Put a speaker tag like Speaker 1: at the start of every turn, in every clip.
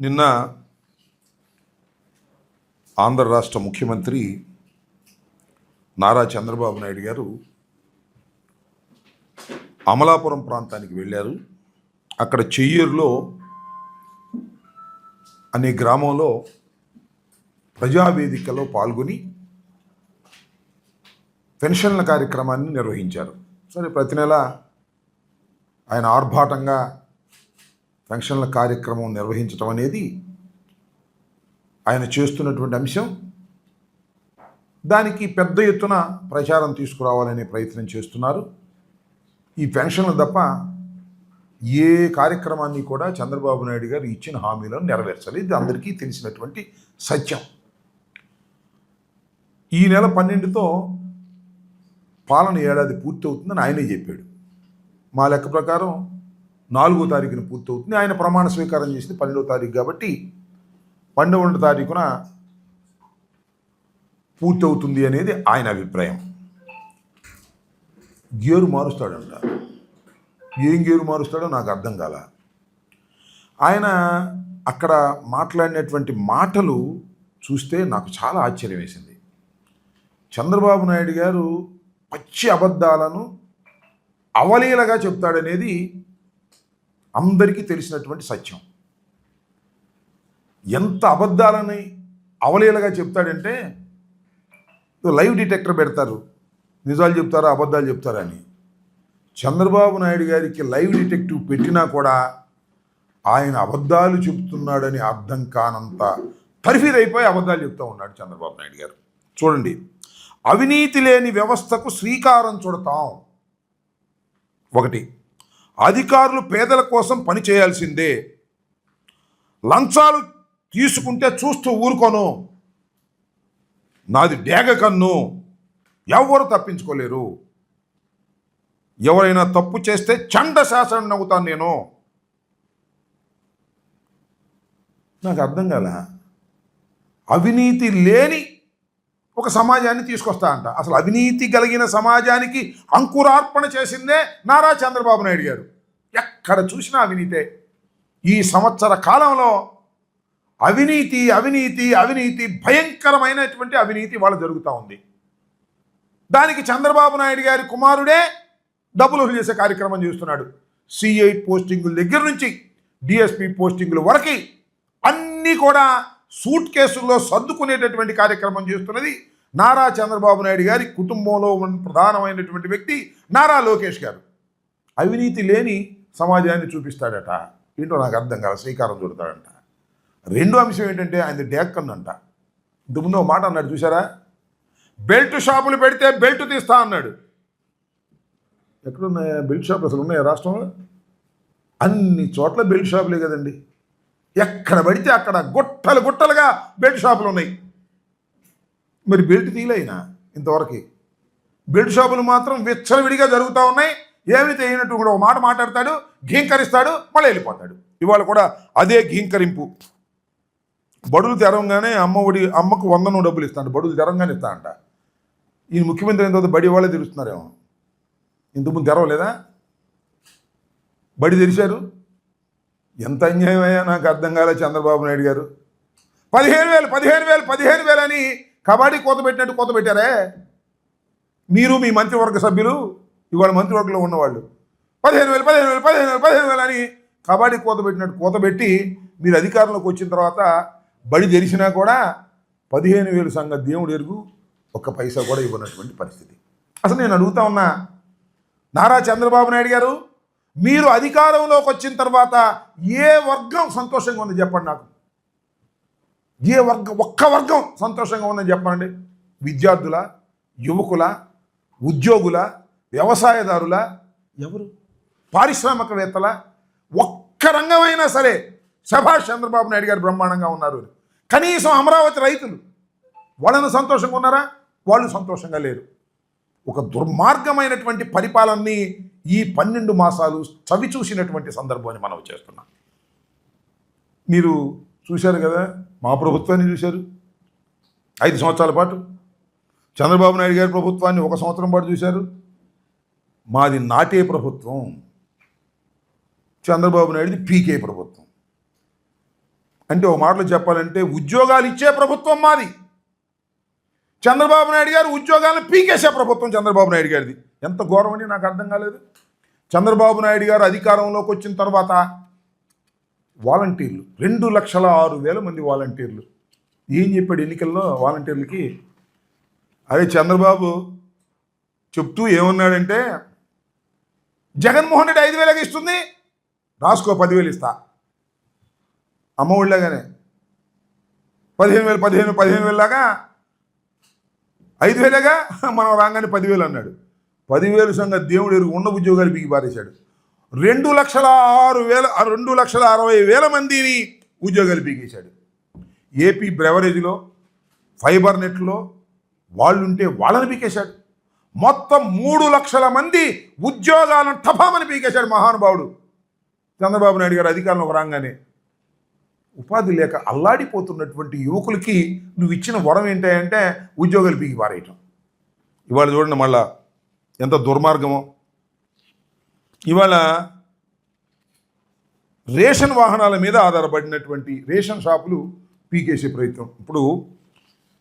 Speaker 1: నిన్న ఆంధ్ర రాష్ట్ర ముఖ్యమంత్రి నారా చంద్రబాబు నాయుడు గారు అమలాపురం ప్రాంతానికి వెళ్ళారు. అక్కడ చెయ్యూరులో అనే గ్రామంలో ప్రజావేదికలో పాల్గొని పెన్షన్ల కార్యక్రమాన్ని నిర్వహించారు. సరే ప్రతి నెల ఆయన ఆర్భాటంగా పెన్షన్ల కార్యక్రమం నిర్వహించడం అనేది ఆయన చేస్తున్నటువంటి అంశం. దానికి పెద్ద ఎత్తున ప్రచారం తీసుకురావాలనే ప్రయత్నం చేస్తున్నారు. ఈ పెన్షన్లు తప్ప ఏ కార్యక్రమాన్ని కూడా చంద్రబాబు నాయుడు గారు ఇచ్చిన హామీలను నెరవేర్చాలి ఇది అందరికీ తెలిసినటువంటి సత్యం. ఈ నెల పన్నెండుతో పాలన ఏడాది పూర్తవుతుందని ఆయనే చెప్పాడు. మా లెక్క ప్రకారం నాలుగో తారీఖున పూర్తవుతుంది. ఆయన ప్రమాణ స్వీకారం చేసింది పన్నెండో తారీఖు కాబట్టి పన్నెండవ తారీఖున పూర్తవుతుంది అనేది ఆయన అభిప్రాయం. గేరు మారుస్తాడంట. ఏం గేరు మారుస్తాడో నాకు అర్థం కాల. ఆయన అక్కడ మాట్లాడినటువంటి మాటలు చూస్తే నాకు చాలా ఆశ్చర్యం వేసింది. చంద్రబాబు నాయుడు గారు పచ్చి అబద్ధాలను అవలీలగా చెప్తాడనేది అందరికీ తెలిసినటువంటి సత్యం. ఎంత అబద్ధాలని అవలీలగా చెప్తాడంటే లైవ్ డిటెక్టర్ పెడతారు నిజాలు చెప్తారా అబద్ధాలు చెప్తారా అని. చంద్రబాబు నాయుడు గారికి లైవ్ డిటెక్టివ్ పెట్టినా కూడా ఆయన అబద్ధాలు చెప్తున్నాడని అర్థం కానంత పరిఫీర్ అయిపోయి అబద్ధాలు చెప్తూ ఉన్నాడు చంద్రబాబు నాయుడు గారు. చూడండి అవినీతి లేని వ్యవస్థకు శ్రీకారం చుడతాం. ఒకటి అధికారులు పేదల కోసం పని చేయాల్సిందే. లంచాలు తీసుకుంటే చూస్తూ ఊరుకోను. నాది డేగ కన్ను. ఎవరు తప్పించుకోలేరు. ఎవరైనా తప్పు చేస్తే చండ శాసనం నవ్వుతాను నేను. నాకు అర్థం కాల? అవినీతి లేని ఒక సమాజాన్ని తీసుకొస్తా అంట. అసలు అవినీతి కలిగిన సమాజానికి అంకురార్పణ చేసిందే నారా చంద్రబాబు నాయుడు గారు. ఎక్కడ చూసినా అవినీతే. ఈ సంవత్సర కాలంలో అవినీతి అవినీతి అవినీతి భయంకరమైనటువంటి అవినీతి వాళ్ళు జరుగుతూ ఉంది. దానికి చంద్రబాబు నాయుడు గారి కుమారుడే డబ్బులు చేసే కార్యక్రమం చేస్తున్నాడు. సిఐ పోస్టింగుల దగ్గర నుంచి డిఎస్పి పోస్టింగుల వరకు అన్నీ కూడా సూట్ కేసుల్లో సర్దుకునేటటువంటి కార్యక్రమం చేస్తున్నది నారా చంద్రబాబు నాయుడు గారి కుటుంబంలో ఉన్న ప్రధానమైనటువంటి వ్యక్తి నారా లోకేష్ గారు. అవినీతి లేని సమాజాన్ని చూపిస్తాడట. ఏంటో నాకు అర్థం కాదు శ్రీకారం చుడతాడంట. రెండో అంశం ఏంటంటే ఆయన డేక్కన్నంట ఇంతకుముందు ఒక మాట అన్నాడు చూసారా బెల్ట్ షాపులు పెడితే బెల్ట్ తీస్తా అన్నాడు. ఎక్కడున్నాయా? బెల్ట్ షాపులు అసలు ఉన్నాయా రాష్ట్రంలో? అన్ని చోట్ల బెల్ట్ షాపులే కదండి. ఎక్కడ పడితే అక్కడ గుట్టలు గుట్టలుగా బెల్ట్ షాపులు ఉన్నాయి. మరి బెల్ట్ తీలైనా ఇంతవరకు? బెల్ట్ షాపులు మాత్రం విచ్చలవిడిగా జరుగుతూ ఉన్నాయి. ఏమి తెలియనట్టు కూడా ఒక మాట మాట్లాడతాడు ఘీంకరిస్తాడు మళ్ళీ వెళ్ళిపోతాడు. ఇవాళ కూడా అదే ఘీంకరింపు. బడులు తెరవంగానే అమ్మ ఒడి అమ్మకు వందను డబ్బులు ఇస్తాడు. బడులు తెరంగానే ఇస్తా అంట ఈయన ముఖ్యమంత్రి అయిన తర్వాత బడి వాళ్ళే తెరుస్తున్నారేమో? ఇంతకుముందు తెరవలేదా? బడి తెరిచారు? ఎంత అన్యాయమయ్యా నాకు అర్థం కాలే చంద్రబాబు నాయుడు గారు. పదిహేను వేలు పదిహేను వేలు పదిహేను వేలు అని కబడ్డీ కోత పెట్టినట్టు కోత పెట్టారే? మీరు మీ మంత్రివర్గ సభ్యులు ఇవాళ మంత్రివర్గంలో ఉన్నవాళ్ళు. పదిహేను వేలు పదిహేను వేలు పదిహేను వేలు పదిహేను వేలు అని కబడ్డీ కోత పెట్టినట్టు కోత పెట్టి మీరు అధికారంలోకి వచ్చిన తర్వాత బడి తెరిచినా కూడా పదిహేను వేలు సంగతి దేవుడు ఎరుగు ఒక్క పైసా కూడా ఇవ్వనటువంటి పరిస్థితి. అసలు నేను అడుగుతా ఉన్నా నారా చంద్రబాబు నాయుడు గారు మీరు అధికారంలోకి వచ్చిన తర్వాత ఏ వర్గం సంతోషంగా ఉంది చెప్పండి నాకు? ఏ వర్గం ఒక్క వర్గం సంతోషంగా ఉందని చెప్పండి. విద్యార్థుల యువకుల ఉద్యోగుల వ్యవసాయదారుల ఎవరు? పారిశ్రామికవేత్తల ఒక్క రంగమైనా సరే సభాష్ చంద్రబాబు నాయుడు గారు బ్రహ్మాండంగా ఉన్నారు. కనీసం అమరావతి రైతులు వాళ్ళను సంతోషంగా ఉన్నారా? వాళ్ళు సంతోషంగా లేరు. ఒక దుర్మార్గమైనటువంటి పరిపాలనని ఈ పన్నెండు మాసాలు చవి చూసినటువంటి సందర్భాన్ని మనం చేస్తున్నాం. మీరు చూశారు కదా మా ప్రభుత్వాన్ని చూశారు. ఐదు సంవత్సరాల పాటు చంద్రబాబు నాయుడు గారి ప్రభుత్వాన్ని ఒక సంవత్సరం పాటు చూశారు. మాది నాటే ప్రభుత్వం. చంద్రబాబు నాయుడుది పీకే ప్రభుత్వం. అంటే ఒక మాటలో చెప్పాలంటే ఉద్యోగాలు ఇచ్చే ప్రభుత్వం మాది. చంద్రబాబు నాయుడు గారు ఉద్యోగాలను పీకేసే ప్రభుత్వం చంద్రబాబు నాయుడు గారిది. ఎంత ఘోరం అని నాకు అర్థం కాలేదు. చంద్రబాబు నాయుడు గారు అధికారంలోకి వచ్చిన తర్వాత వాలంటీర్లు. రెండు లక్షల ఆరు వేల మంది వాలంటీర్లు. ఏం చెప్పాడు ఎన్నికల్లో వాలంటీర్లకి? అదే చంద్రబాబు చెప్తూ ఏమన్నాడంటే జగన్మోహన్ రెడ్డి ఐదు వేలకు ఇస్తుంది రాసుకో పదివేలు ఇస్తా. అమ్మ ఒళ్ళగానే పదిహేను వేలు పదిహేను పదిహేను వేలలాగా ఐదు వేలేగా మనం రాగానే పదివేలు అన్నాడు. పదివేలు సంగతి దేవుడు ఎరుగు ఉన్న ఉద్యోగాలు పీకి పారేశాడు రెండు లక్షల ఆరు వేల రెండు లక్షల అరవై వేల మందిని ఉద్యోగాలు పీకేశాడు ఏపీ బ్రెవరేజ్లో ఫైబర్ నెట్లో వాళ్ళుంటే వాళ్ళని పీకేశాడు. మొత్తం మూడు లక్షల మంది ఉద్యోగాలను టపామని పీకేశాడు మహానుభావుడు. చంద్రబాబు నాయుడు గారు అధికారంలో రాగానే ఉపాధి లేక అల్లాడిపోతున్నటువంటి యువకులకి నువ్వు ఇచ్చిన వరం ఏంటంటే ఉద్యోగాలు పీకి పారేయటం. ఇవాళ చూడండి మళ్ళా ఎంత దుర్మార్గమో. ఇవాళ రేషన్ వాహనాల మీద ఆధారపడినటువంటి రేషన్ షాపులు పీకేసే ప్రయత్నం. ఇప్పుడు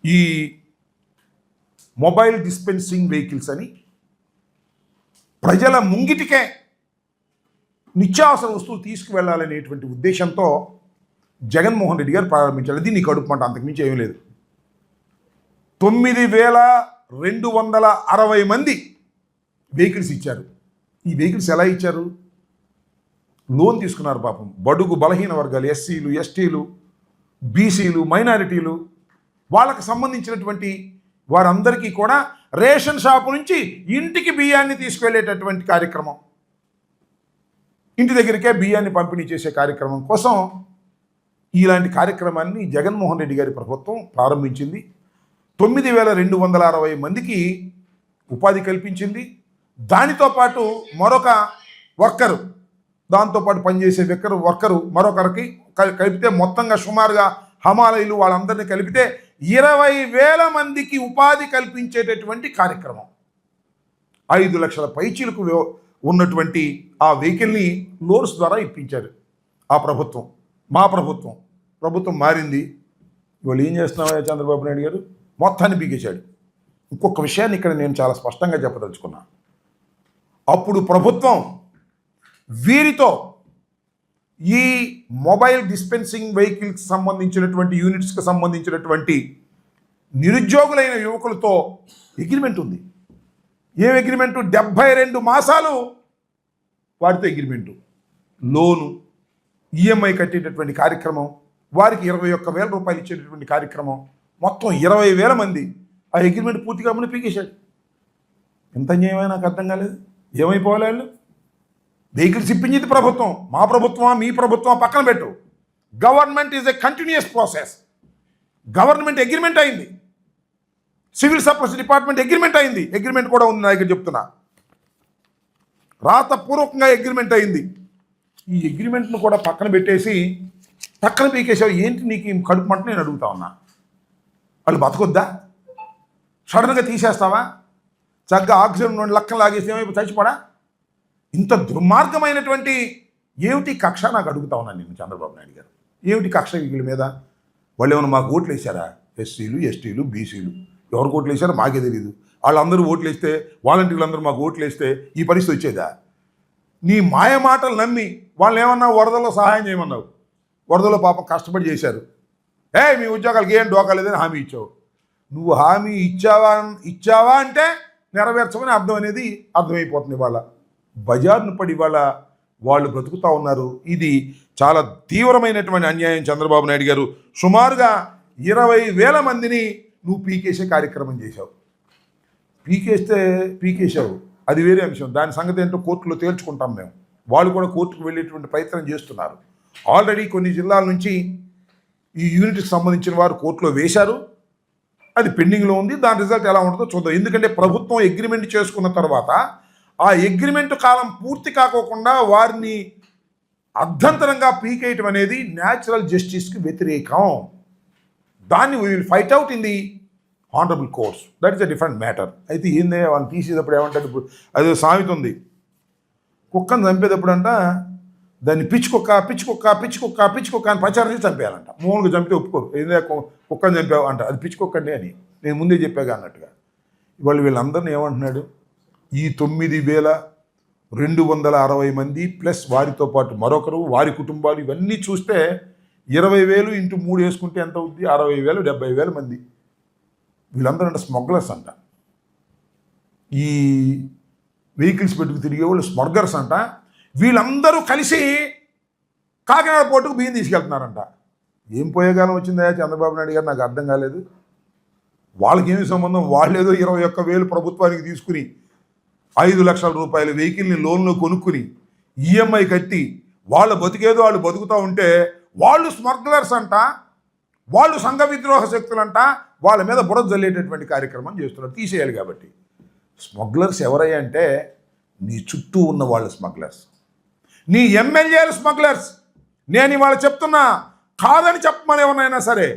Speaker 1: ఈ మొబైల్ డిస్పెన్సింగ్ వెహికల్స్ అని ప్రజల ముంగిటికే నిత్యావసర వస్తువులు తీసుకువెళ్ళాలనేటువంటి ఉద్దేశంతో జగన్మోహన్ రెడ్డి గారు ప్రారంభించారు. దీన్ని కడుపు మంట అంతకుమించి ఏమీ లేదు. తొమ్మిది వేల రెండు వందల అరవై మంది వెహికల్స్ ఇచ్చారు. ఈ వెహికల్స్ ఎలా ఇచ్చారు? లోన్ తీసుకున్నారు పాపం. బడుగు బలహీన వర్గాలు ఎస్సీలు ఎస్టీలు బీసీలు మైనారిటీలు వాళ్ళకు సంబంధించినటువంటి వారందరికీ కూడా రేషన్ షాపు నుంచి ఇంటికి బియ్యాన్ని తీసుకువెళ్ళేటటువంటి కార్యక్రమం. ఇంటి దగ్గరికే బియ్యాన్ని పంపిణీ చేసే కార్యక్రమం కోసం ఇలాంటి కార్యక్రమాన్ని జగన్మోహన్ రెడ్డి గారి ప్రభుత్వం ప్రారంభించింది. తొమ్మిది వేల రెండు వందల అరవై మందికి ఉపాధి కల్పించింది. దానితో పాటు మరొక వర్కరు దాంతోపాటు పనిచేసే వ్యక్కరు వర్కరు మరొకరికి కలిపితే మొత్తంగా సుమారుగా హమాలయులు వాళ్ళందరినీ కలిపితే ఇరవై వేల మందికి ఉపాధి కల్పించేటటువంటి కార్యక్రమం. ఐదు లక్షల పైచీలకు ఉన్నటువంటి ఆ వెహికల్ని లోన్స్ ద్వారా ఇప్పించారు ఆ ప్రభుత్వం మా ప్రభుత్వం. ప్రభుత్వం మారింది. ఇవాళ ఏం చేస్తున్నావా చంద్రబాబు నాయుడు గారు? మొత్తాన్ని బిగించాడు ఇంకొక విషయాన్ని ఇక్కడ నేను చాలా స్పష్టంగా చెప్పదలుచుకున్నాను అప్పుడు ప్రభుత్వం వీరితో ఈ మొబైల్ డిస్పెన్సింగ్ వెహికల్కి సంబంధించినటువంటి యూనిట్స్కి సంబంధించినటువంటి నిరుద్యోగులైన యువకులతో అగ్రిమెంట్ ఉంది. ఏం అగ్రిమెంటు డెబ్భై రెండు మాసాలు వారితో అగ్రిమెంటు లోను ఈఎంఐ కట్టేటటువంటి కార్యక్రమం వారికి ఇరవై ఒక్క వేల రూపాయలు ఇచ్చేటటువంటి కార్యక్రమం. మొత్తం ఇరవై వేల మంది ఆ అగ్రిమెంట్ పూర్తిగా అమలు ఎంత అన్యాయమో నాకు అర్థం కాలేదు. ఏమైపోవాలి వాళ్ళు వెహికల్స్ ఇప్పించింది ప్రభుత్వం. మా ప్రభుత్వం మీ ప్రభుత్వం పక్కన పెట్టు. Government is a continuous process government agreement అయింది. సివిల్ సప్లైస్ డిపార్ట్మెంట్ అగ్రిమెంట్ అయింది. అగ్రిమెంట్ కూడా ఉంది నా దగ్గర చెప్తున్నా. రాతపూర్వకంగా అగ్రిమెంట్ అయింది. ఈ అగ్రిమెంట్ను కూడా పక్కన పెట్టేసి పక్కన పీకేసావు ఏంటి నీకు కడుపు మంట? నేను అడుగుతా ఉన్నా. వాళ్ళు బతకొద్దా? సడన్గా తీసేస్తావా? చక్కగా ఆక్సిజన్ రెండు లక్కలు లాగేసి ఏమైపు చచ్చిపోడా ఇంత దుర్మార్గమైనటువంటి ఏమిటి కక్ష? నాకు అడుగుతా ఉన్నాను నేను చంద్రబాబు నాయుడు గారు. ఏమిటి కక్ష వీళ్ళ మీద? వాళ్ళు ఏమైనా మాకు ఓట్లు వేశారా? ఎస్సీలు ఎస్టీలు బీసీలు. ఎవరికి ఓట్లు వేశారో మాకే తెలియదు వాళ్ళందరూ ఓట్లు వేస్తే వాలంటీర్లు అందరూ మాకు ఓట్లు వేస్తే ఈ పరిస్థితి వచ్చేదా? నీ మాయ మాటలు నమ్మి వాళ్ళు ఏమన్నా వరదలో సహాయం చేయమన్నావు? వరదలో పాపం కష్టపడి చేశారు. ఏ మీ ఉద్యోగాలకి ఏం డోకాలేదని హామీ ఇచ్చావు. నువ్వు హామీ ఇచ్చావా ఇచ్చావా అంటే నెరవేర్చమని అర్థం అనేది అర్థమైపోతుంది ఇవాళ. బజార్ను పడి ఇవాళ వాళ్ళు బ్రతుకుతా ఉన్నారు. ఇది చాలా తీవ్రమైనటువంటి అన్యాయం చంద్రబాబు నాయుడు గారు. సుమారుగా ఇరవై వేల మందిని నువ్వు పీకేసే కార్యక్రమం చేశావు. పీకేస్తే పీకేశావు. అది వేరే అంశం. దాని సంగతి ఏంటో కోర్టులో తేల్చుకుంటాం మేము. వాళ్ళు కూడా కోర్టుకు వెళ్ళేటువంటి ప్రయత్నం చేస్తున్నారు. ఆల్రెడీ కొన్ని జిల్లాల నుంచి ఈ యూనిట్కి సంబంధించిన వారు కోర్టులో వేశారు. అది పెండింగ్లో ఉంది. దాని రిజల్ట్ ఎలా ఉంటుందో చూద్దాం. ఎందుకంటే ప్రభుత్వం అగ్రిమెంట్ చేసుకున్న తర్వాత ఆ అగ్రిమెంట్ కాలం పూర్తి కాకోకుండా వారిని అర్ధంతరంగా పీకేయటం అనేది న్యాచురల్ జస్టిస్కి వ్యతిరేకం. దాన్ని we will fight out in the honourable course that is a different matter అయితే ఏంది వాళ్ళని తీసేటప్పుడు ఏమంటే ఇప్పుడు అదే సామెత ఉంది. కుక్కను చంపేటప్పుడు అంట దాన్ని పిచ్చుకొక్క పిచ్చుకొక్క పిచ్చుకొక్క పిచ్చుకొక్క అని ప్రచారం చేసి చంపేయాలంట. మూడుగా చంపితే ఒప్పుకోరు. ఏదో కుక్కని చంపావు అంట. అది పిచ్చుకొక్కండి అని. నేను ముందే చెప్పాగా అన్నట్టుగా. ఇవాళ వీళ్ళందరినీ ఏమంటున్నాడు? ఈ తొమ్మిది వేల రెండు వందల అరవై మంది ప్లస్ వారితో పాటు మరొకరు వారి కుటుంబాలు ఇవన్నీ చూస్తే ఇరవై వేలు ఇంటూ మూడు వేసుకుంటే ఎంత అవుద్ది? అరవై వేలు డెబ్బై వేల మంది. వీళ్ళందరూ అంటే స్మగ్లర్స్ అంట. ఈ వెహికల్స్ పెట్టుకు తిరిగే వాళ్ళు స్మగ్లర్స్ అంట. వీళ్ళందరూ కలిసి కాకినాడ పోర్టుకు బియ్యం తీసుకెళ్తున్నారంట. ఏం పోయేకాలం వచ్చిందా చంద్రబాబు నాయుడు గారు? నాకు అర్థం కాలేదు. వాళ్ళకి ఏమి సంబంధం? వాళ్ళు ఏదో ఇరవై ఒక్క వేలు ప్రభుత్వానికి తీసుకుని ఐదు లక్షల రూపాయల వెహికల్ని లోన్లో కొనుక్కుని ఈఎంఐ కట్టి వాళ్ళ బతికేదో వాళ్ళు బతుకుతూ ఉంటే వాళ్ళు స్మగ్లర్స్ అంట వాళ్ళు సంఘ విద్రోహ శక్తులంట వాళ్ళ మీద బురద జల్లేటటువంటి కార్యక్రమం చేస్తున్నారు తీసేయాలి కాబట్టి. స్మగ్లర్స్ ఎవరై అంటే నీ చుట్టూ ఉన్న వాళ్ళు స్మగ్లర్స్. నీ ఎమ్మెల్యేలు స్మగ్లర్స్. నేను ఇవాళ చెప్తున్నా కాదని చెప్పమని ఎవరైనా సరే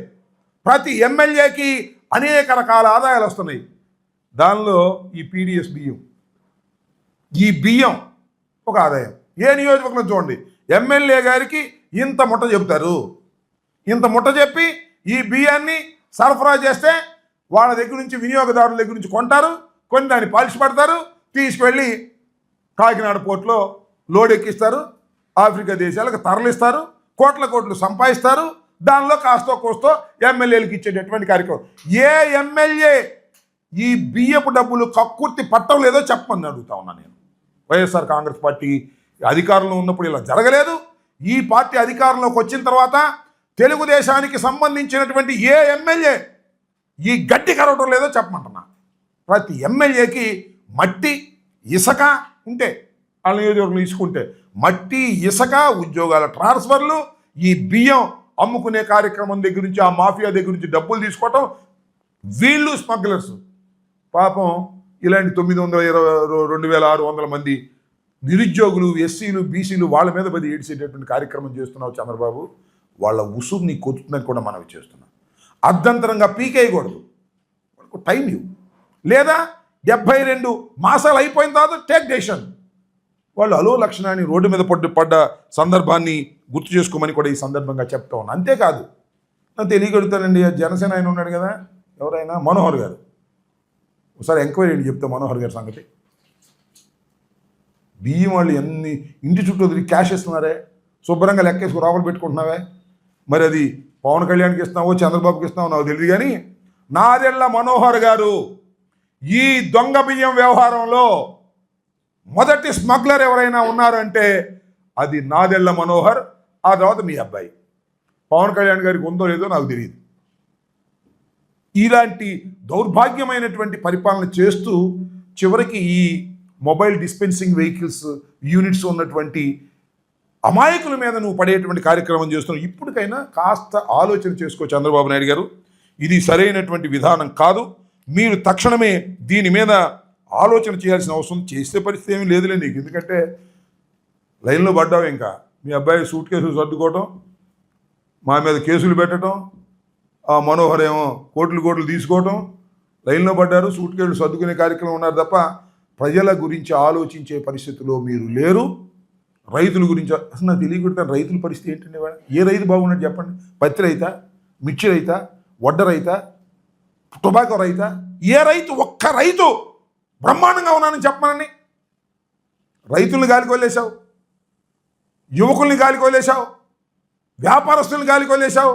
Speaker 1: ప్రతి ఎమ్మెల్యేకి అనేక రకాల ఆదాయాలు వస్తున్నాయి. దానిలో ఈ పీడిఎస్ బియ్యం. ఈ బియ్యం ఒక ఆదాయం. ఏ నియోజకవర్గం చూడండి ఎమ్మెల్యే గారికి ఇంత ముట్ట చెబుతారు. ఇంత ముట్ట చెప్పి ఈ బియ్యాన్ని సరఫరా చేస్తే వాళ్ళ దగ్గర నుంచి వినియోగదారుల దగ్గర నుంచి కొంటారు కొన్ని దాన్ని పాలిష్ పడతారు తీసుకువెళ్ళి కాకినాడ పోర్టులో లోడ్ ఎక్కిస్తారు ఆఫ్రికా దేశాలకు తరలిస్తారు. కోట్ల కోట్లు సంపాదిస్తారు. దానిలో కాస్తో కోస్తో ఎమ్మెల్యేలకు ఇచ్చేటటువంటి కార్యక్రమం. ఏ ఎమ్మెల్యే ఈ బియ్యపు డబ్బులు కక్కుర్తి పట్టం లేదో చెప్పమని అడుగుతా ఉన్నా నేను. వైఎస్ఆర్ కాంగ్రెస్ పార్టీ అధికారంలో ఉన్నప్పుడు ఇలా జరగలేదు. ఈ పార్టీ అధికారంలోకి వచ్చిన తర్వాత తెలుగుదేశానికి సంబంధించినటువంటి ఏ ఎమ్మెల్యే ఈ గట్టి కరవటం లేదో చెప్పమంటున్నా. ప్రతి ఎమ్మెల్యేకి మట్టి ఇసుక ఉంటే వాళ్ళ నియోజకవర్గం తీసుకుంటే మట్టి ఇసుక ఉద్యోగాల ట్రాన్స్ఫర్లు ఈ బియ్యం అమ్ముకునే కార్యక్రమం దగ్గర నుంచి ఆ మాఫియా దగ్గర నుంచి డబ్బులు తీసుకోవటం వీళ్ళు స్మగ్లర్స్. పాపం ఇలాంటి తొమ్మిది వందల ఇరవై రెండు వేల ఆరు వందల మంది నిరుద్యోగులు ఎస్సీలు బీసీలు వాళ్ళ మీద పది ఏడిసేటటువంటి కార్యక్రమం చేస్తున్నావు చంద్రబాబు. వాళ్ళ ఉసురుని కొట్టుతుందని కూడా మనవి చేస్తున్నాం. అర్ధంతరంగా పీకేయకూడదు టైం ఇవ్వు. లేదా డెబ్బై రెండు మాసాలు అయిపోయిన తర్వాత టేక్ డెసిషన్. వాళ్ళు అలో లక్షణాన్ని రోడ్డు మీద పడ్డ పడ్డ సందర్భాన్ని గుర్తు చేసుకోమని కూడా ఈ సందర్భంగా చెప్తా ఉన్నాను అంతేకాదు నాకు తెలియగలుగుతానండి జనసేన ఆయన ఉన్నాడు కదా ఎవరైనా? మనోహర్ గారు. ఒకసారి ఎంక్వైరీ చెప్తా మనోహర్ గారి సంగతి. బియ్యం వాళ్ళు ఎన్ని ఇంటి చుట్టూ తిరిగి క్యాష్ ఇస్తున్నారే శుభ్రంగా లెక్కేసుకు లోపల పెట్టుకుంటున్నావే? మరి అది పవన్ కళ్యాణ్కి ఇస్తున్నావో చంద్రబాబుకి ఇస్తున్నావో నాకు తెలియదు కానీ నాదెళ్ళ మనోహర్ గారు ఈ దొంగ బియ్యం వ్యవహారంలో మొదటి స్మగ్లర్ ఎవరైనా ఉన్నారంటే అది నాదెళ్ళ మనోహర్ ఆ తర్వాత మీ అబ్బాయి. పవన్ కళ్యాణ్ గారికి ఉందో లేదో నాకు తెలియదు ఇలాంటి దౌర్భాగ్యమైనటువంటి పరిపాలన చేస్తూ చివరికి ఈ మొబైల్ డిస్పెన్సింగ్ వెహికల్స్ యూనిట్స్ ఉన్నటువంటి అమాయకుల మీద నువ్వు పడేటువంటి కార్యక్రమం చేస్తున్నావు. ఇప్పటికైనా కాస్త ఆలోచన చేసుకో చంద్రబాబు నాయుడు గారు. ఇది సరైనటువంటి విధానం కాదు. మీరు తక్షణమే దీని మీద ఆలోచన చేయాల్సిన అవసరం చేసే పరిస్థితి ఏమీ లేదులే నీకు. ఎందుకంటే లైన్లో పడ్డావు ఇంకా. మీ అబ్బాయి సూట్ కేసులు సర్దుకోవటం మా మీద కేసులు పెట్టడం ఆ మనోహర్ ఏమో కోట్లు కోట్లు తీసుకోవటం లైన్లో పడ్డారు సూట్ కేసులు సర్దుకునే కార్యక్రమం ఉన్నారు తప్ప ప్రజల గురించి ఆలోచించే పరిస్థితిలో మీరు లేరు. రైతుల గురించి అసలు నాకు తెలియకుండా రైతుల పరిస్థితి ఏంటండి? ఏ రైతు బాగున్నట్టు చెప్పండి? పత్తి రైతా? మిర్చి రైతా? వడ్డ రైతా? టొబాకో రైతా? ఏ రైతు? ఒక్క రైతు బ్రహ్మాండంగా ఉన్నానని చెప్పమనని రైతుల్ని గాలికొలేశావు యువకుల్ని గాలికొలేశావు వ్యాపారస్తుల్ని గాలికొలేశావు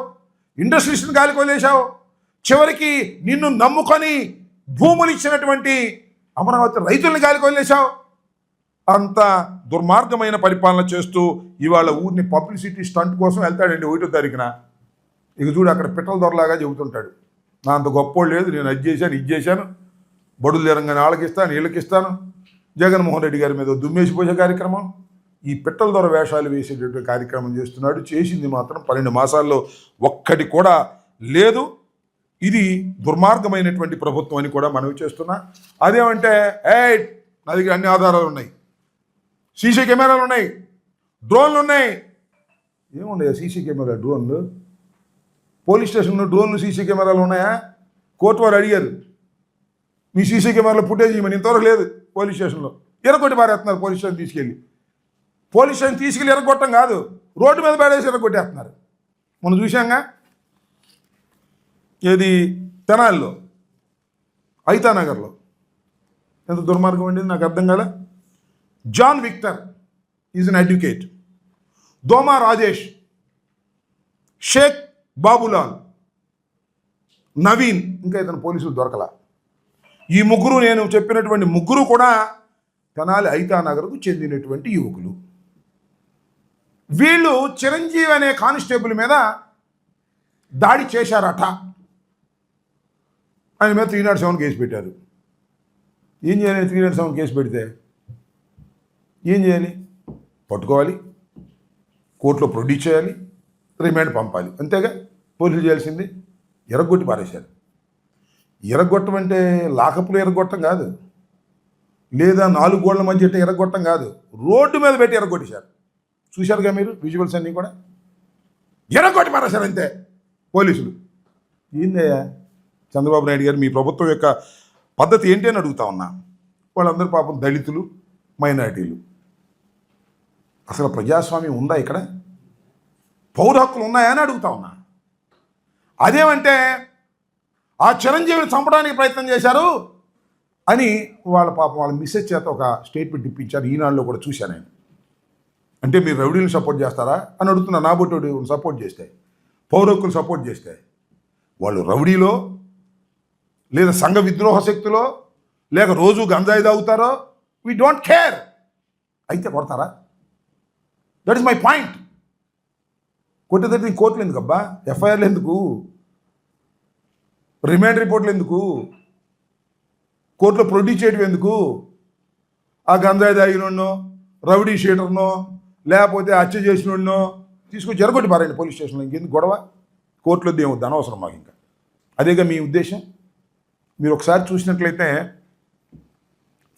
Speaker 1: ఇండస్ట్రీస్ని గాలికొలేశావు చివరికి నిన్ను నమ్ముకొని భూములు ఇచ్చినటువంటి అమరావతి రైతుల్ని గాలికొలేశావు అంత దుర్మార్గమైన పరిపాలన చేస్తూ ఇవాళ ఊరిని పబ్లిసిటీ స్టంట్ కోసం వెళ్తాడండి ఒకటో తారీఖున. ఇక చూడు అక్కడ పిట్టల దొరలాగా చెబుతుంటాడు. నా అంత గొప్పోడు లేదు నేను అది చేశాను ఇది చేశాను. బడులు తెలంగాణ వాళ్ళకి ఇస్తాను వీళ్ళకి ఇస్తాను జగన్మోహన్ రెడ్డి గారి మీద దుమ్మేసిపోయే కార్యక్రమం. ఈ పిట్టల దొర వేషాలు వేసేటటువంటి కార్యక్రమం చేస్తున్నాడు. చేసింది మాత్రం పన్నెండు మాసాల్లో ఒక్కటి కూడా లేదు. ఇది దుర్మార్గమైనటువంటి ప్రభుత్వం అని కూడా మనవి చేస్తున్నా. అదేమంటే ఏ నా దగ్గర అన్ని ఆధారాలు ఉన్నాయి. సీసీ కెమెరాలు ఉన్నాయి. డ్రోన్లు ఉన్నాయి. ఏమున్నాయా సీసీ కెమెరా డ్రోన్లు? పోలీస్ స్టేషన్లో డ్రోన్లు సీసీ కెమెరాలు ఉన్నాయా? కోర్టు వారు అడిగారు. మీ సీసీ కెమెరాలో ఫుటేజ్ ఇవ్వమని ఇంతవరకు లేదు పోలీస్ స్టేషన్లో. ఎరకొట్టి పారేస్తున్నారు పోలీస్ స్టేషన్ తీసుకెళ్ళి. పోలీస్ స్టేషన్ తీసుకెళ్ళి ఎరగొట్టం కాదు రోడ్డు మీద పడేసి ఎరగొట్టేస్తున్నారు మనం చూసాంగా ఏది? తెనాలిలో. ఐతానగర్లో ఎంత దుర్మార్గం అండి నాకు అర్థం కాలే. John Victor is an advocate. Doma Rajesh Shaik Babulal Naveen ఇంకా ఇతను పోలీసులు దొరకలా? ఈ ముగ్గురు నేను చెప్పినటువంటి ముగ్గురు కూడా తెనాలి ఐతానగర్కు చెందినటువంటి యువకులు. వీళ్ళు చిరంజీవి అనే కానిస్టేబుల్ మీద దాడి చేశారట. ఆయన మీద త్రీ నాట్ సెవెన్ కేసు పెట్టారు. ఏం చేయాలి త్రీ నాట్ సెవెన్ కేసు పెడితే? ఏం చేయాలి? పట్టుకోవాలి. కోర్టులో ప్రొడ్యూస్ చేయాలి. రిమాండ్ పంపాలి. అంతేగా? పోలీసులు చేయాల్సింది? ఎరగొట్టి పారేశారు. ఎరగొట్టం అంటే లాకపులు ఎరగొట్టం కాదు. లేదా నాలుగు గోళ్ళ మధ్య అంటే ఎరగొట్టం కాదు. రోడ్డు మీద పెట్టి ఎరగొట్టేశారు చూశారుగా మీరు విజువల్స్ అన్నీ కూడా? ఎరగొట్టి పారేశారు అంతే పోలీసులు. ఏందయ్యా? చంద్రబాబు నాయుడు గారు మీ ప్రభుత్వం యొక్క పద్ధతి ఏంటి అని అడుగుతా ఉన్నా. వాళ్ళందరూ పాపం దళితులు మైనారిటీలు. అసలు ప్రజాస్వామ్యం ఉందా ఇక్కడ? పౌర హక్కులు ఉన్నాయా అని అడుగుతా ఉన్నా. అదేమంటే ఆ చిరంజీవిని చంపడానికి ప్రయత్నం చేశారు అని వాళ్ళ పాపం వాళ్ళ మిస్సెస్ చేత ఒక స్టేట్మెంట్ ఇప్పించారు. ఈనాడులో కూడా చూశాను నేను. అంటే మీరు రౌడీని సపోర్ట్ చేస్తారా? అని అడుగుతున్నా నా సపోర్ట్ చేస్తే పౌరకులు సపోర్ట్ చేస్తే వాళ్ళు రౌడీలో లేదా సంఘ విద్రోహ శక్తిలో లేక రోజు గంజాయి తాగుతారో వీ డోంట్ కేర్ అయితే కొడతారా? దట్ ఇస్ మై పాయింట్ కొట్టేదట్టి కోర్టులు ఎందుకు అబ్బా ఎఫ్ఐఆర్లు ఎందుకు? రిమాండ్ రిపోర్ట్లు ఎందుకు? కోర్టులో ప్రొడ్యూస్ చేయడం ఎందుకు? ఆ గంజాయి తాగినోడినో రౌడీ షీటర్నో లేకపోతే హత్య చేసినోడినో తీసుకొచ్చి జరగొట్టి పారండి పోలీస్ స్టేషన్లో. ఇంకెందుకు గొడవ? కోర్టులో ఏమొద్దు అనవసరం మాకు ఇంకా. అదేగా మీ ఉద్దేశం? మీరు ఒకసారి చూసినట్లయితే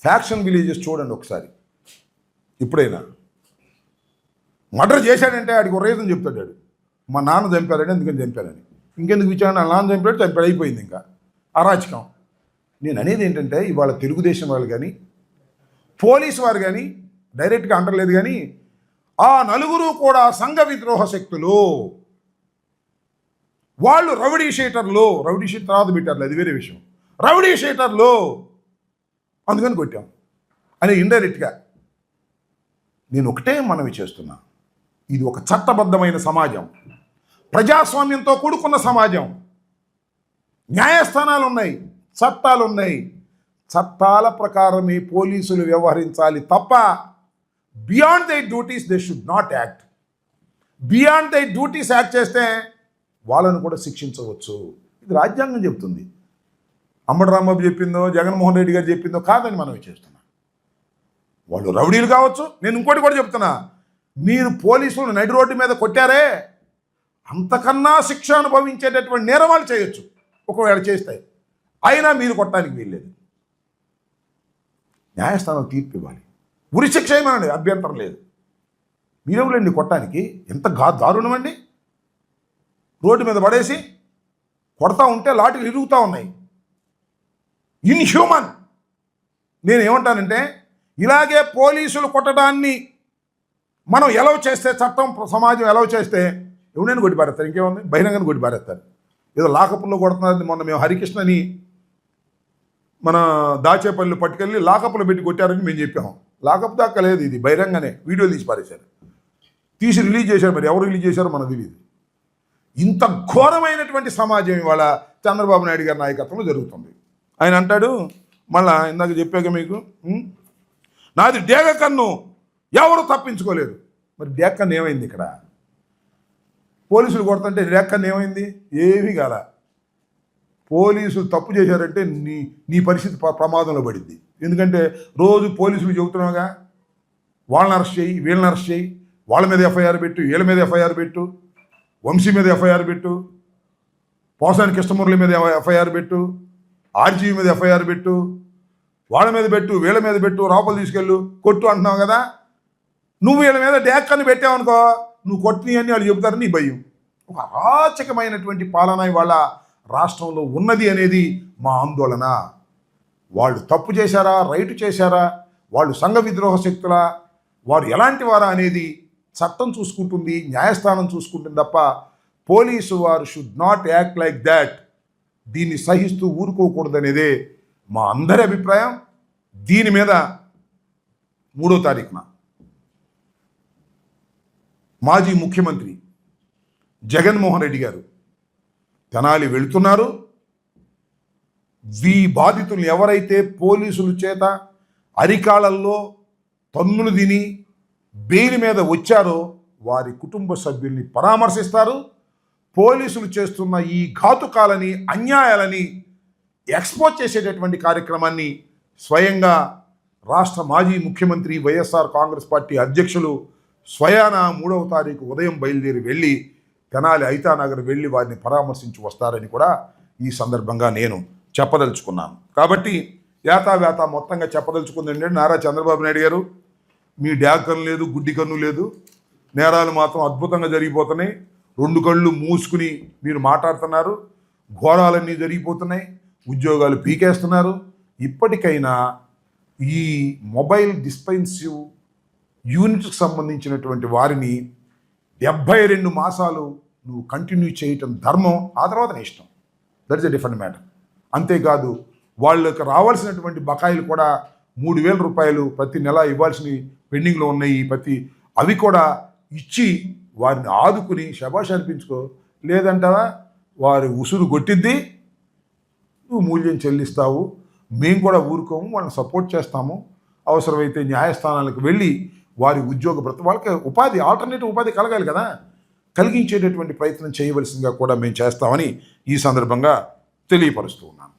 Speaker 1: ఫ్యాక్షన్ విలేజెస్ చూడండి ఒకసారి. ఇప్పుడైనా మర్డర్ చేశాడంటే ఆడికి ఒక రీజన్ చెప్తాడు మా నాన్న చంపాడని అందుకని చంపారని ఇంకెందుకు విచారణ? వాళ్ళ నాన్న చంపాడు చంపాడు అయిపోయింది ఇంకా. అరాచకం. నేను అనేది ఏంటంటే ఇవాళ తెలుగుదేశం వాళ్ళు కానీ పోలీస్ వారు కానీ డైరెక్ట్గా అంటలేదు కానీ ఆ నలుగురు కూడా సంఘ విద్రోహ శక్తులు. వాళ్ళు రౌడీ షీటర్లు. రౌడీ షీటర్ తర్వాత పెట్టారు అది వేరే విషయం. రౌడీ షీటర్లు. అందుకని కొట్టాం. అని ఇండైరెక్ట్గా. నేను ఒకటే మనవి చేస్తున్నా. ఇది ఒక చట్టబద్ధమైన సమాజం. ప్రజాస్వామ్యంతో కూడుకున్న సమాజం. న్యాయస్థానాలు ఉన్నాయి చట్టాలు ఉన్నాయి చట్టాల ప్రకారమే పోలీసులు వ్యవహరించాలి తప్ప beyond their duties they should not act beyond their duties act చేస్తే వాళ్ళను కూడా శిక్షించవచ్చు. ఇది రాజ్యాంగం చెప్తుంది అమ్మడు రాంబాబు చెప్పిందో జగన్మోహన్ రెడ్డి గారు చెప్పిందో కాదని మనం చేస్తున్నాం వాళ్ళు రౌడీలు కావచ్చు. నేను ఇంకోటి కూడా చెప్తున్నా. మీరు పోలీసులు నడి రోడ్డు మీద కొట్టారే అంతకన్నా శిక్ష అనుభవించేటటువంటి నేరవాళ్ళు చేయొచ్చు. ఒకవేళ చేస్తే అయినా మీరు కొట్టడానికి వీల్లేదు. న్యాయస్థానం తీర్పు ఇవ్వాలి. ఉరి శిక్ష ఏమనండి? అభ్యంతరం లేదు. మీరెవరండి కొట్టడానికి? ఎంత గా దారుణం అండి రోడ్డు మీద పడేసి కొడతా ఉంటే లాటికి ఇరుగుతూ ఉన్నాయి. ఇన్హ్యూమన్! నేను ఏమంటానంటే ఇలాగే పోలీసులు కొట్టడాన్ని మనం ఎలవ్ చేస్తే చట్టం సమాజం ఎలవ్ చేస్తే ఎవరైనా కొట్టి పారేస్తారు ఇంకేముంది? బహిరంగంగా కొట్టి పారేస్తారు ఏదో లాకపుల్లో కొడుతున్నారు మొన్న మేము హరికృష్ణని మన దాచేపల్లి పట్టుకెళ్ళి లాకప్లో పెట్టి కొట్టారని మేము చెప్పాము లాకప్ దాకా లేదు ఇది బహిరంగనే. వీడియోలు తీసి పారేశారు. తీసి రిలీజ్ చేశారు మరి. ఎవరు రిలీజ్ చేశారో మనకు తెలియదు ఇంత ఘోరమైనటువంటి సమాజం ఇవాళ చంద్రబాబు నాయుడు గారి నాయకత్వంలో జరుగుతుంది. ఆయన అంటాడు మళ్ళా ఇందాక చెప్పాక మీకు నాది డేగ కన్ను. ఎవరు తప్పించుకోలేరు మరి డేగ కన్ను ఏమైంది ఇక్కడ? పోలీసులు కొడుతుంటే డేగ ఏమైంది? ఏమీ కాల. పోలీసులు తప్పు చేశారంటే నీ నీ పరిస్థితి ప్రమాదంలో పడింది. ఎందుకంటే రోజు పోలీసులు చెబుతున్నావుగా వాళ్ళని అరెస్ట్ చేయి వీళ్ళని అరెస్ట్ చేయి వాళ్ళ మీద ఎఫ్ఐఆర్ పెట్టు వీళ్ళ మీద ఎఫ్ఐఆర్ పెట్టు వంశీ మీద ఎఫ్ఐఆర్ పెట్టు పోసాని కృష్ణమురళి మీద ఎఫ్ఐఆర్ పెట్టు ఆర్జీవి మీద ఎఫ్ఐఆర్ పెట్టు వాళ్ళ మీద పెట్టు వీళ్ళ మీద పెట్టు రాపలు తీసుకెళ్ళు కొట్టు అంటున్నావు కదా. నువ్వు వీళ్ళ మీద డేక్కని పెట్టావనుకో నువ్వు కొట్టిని అని వాళ్ళు చెబుతారు నీ భయం. ఒక అరాచకమైనటువంటి పాలన ఇవాళ రాష్ట్రంలో ఉన్నది అనేది మా ఆందోళన. వాళ్ళు తప్పు చేశారా రైటు చేశారా వాళ్ళు సంఘ విద్రోహ శక్తులా వారు ఎలాంటి వారా అనేది చట్టం చూసుకుంటుంది న్యాయస్థానం చూసుకుంటుంది తప్ప పోలీసు వారు should not act like that దీన్ని సహిస్తూ ఊరుకోకూడదనేదే మా అందరి అభిప్రాయం. దీని మీద మూడో తారీఖున. మాజీ ముఖ్యమంత్రి జగన్మోహన్ రెడ్డి గారు తెనాలి వెళుతున్నారు. ఈ బాధితులు ఎవరైతే పోలీసుల చేత అరికాళ్ళల్లో తన్నులు తిని బెయిల్ మీద వచ్చారో వారి కుటుంబ సభ్యుల్ని పరామర్శిస్తారు. పోలీసులు చేస్తున్న ఈ ఘాతుకాలని అన్యాయాలని ఎక్స్పోజ్ చేసేటటువంటి కార్యక్రమాన్ని స్వయంగా రాష్ట్ర మాజీ ముఖ్యమంత్రి వైఎస్ఆర్ కాంగ్రెస్ పార్టీ అధ్యక్షులు స్వయాన మూడవ తారీఖు ఉదయం బయలుదేరి వెళ్ళి తెనాలి ఐతానగర్ వెళ్ళి వారిని పరామర్శించి వస్తారని కూడా ఈ సందర్భంగా నేను చెప్పదలుచుకున్నాను. కాబట్టి యాతావేత మొత్తంగా చెప్పదలుచుకుంది ఏంటంటే నారా చంద్రబాబు నాయుడు గారు మీ డ్యాగ్ కన్ను లేదు గుడ్డి కన్ను లేదు నేరాలు మాత్రం అద్భుతంగా జరిగిపోతున్నాయి రెండు కళ్ళు మూసుకుని మీరు మాట్లాడుతున్నారు ఘోరాలన్నీ జరిగిపోతున్నాయి ఉద్యోగాలు పీకేస్తున్నారు. ఇప్పటికైనా ఈ మొబైల్ డిస్పెన్సివ్ యూనిట్కి సంబంధించినటువంటి వారిని డెబ్భై రెండు మాసాలు నువ్వు కంటిన్యూ చేయటం ధర్మం ఆ తర్వాత నీ ఇష్టం. That is a different matter అంతేకాదు వాళ్ళకి రావాల్సినటువంటి బకాయిలు కూడా మూడు వేల రూపాయలు ప్రతి నెల ఇవ్వాల్సినవి పెండింగ్లో ఉన్నాయి. ప్రతి అవి కూడా ఇచ్చి వారిని ఆదుకుని శబాష్ అనిపించుకో లేదంటావా? వారి ఉసురు కొట్టిద్ది నువ్వు మూల్యం చెల్లిస్తావు మేము కూడా ఊరుకోము వాళ్ళని సపోర్ట్ చేస్తాము. అవసరమైతే న్యాయస్థానాలకు వెళ్ళి వారి ఉద్యోగ బ్రత వాళ్ళకి ఉపాధి ఆల్టర్నేటివ్ ఉపాధి కలగాలి కదా. కలిగించేటటువంటి ప్రయత్నం చేయవలసిందిగా కూడా మేము చేస్తామని ఈ సందర్భంగా తెలియపరుస్తూ ఉన్నాను.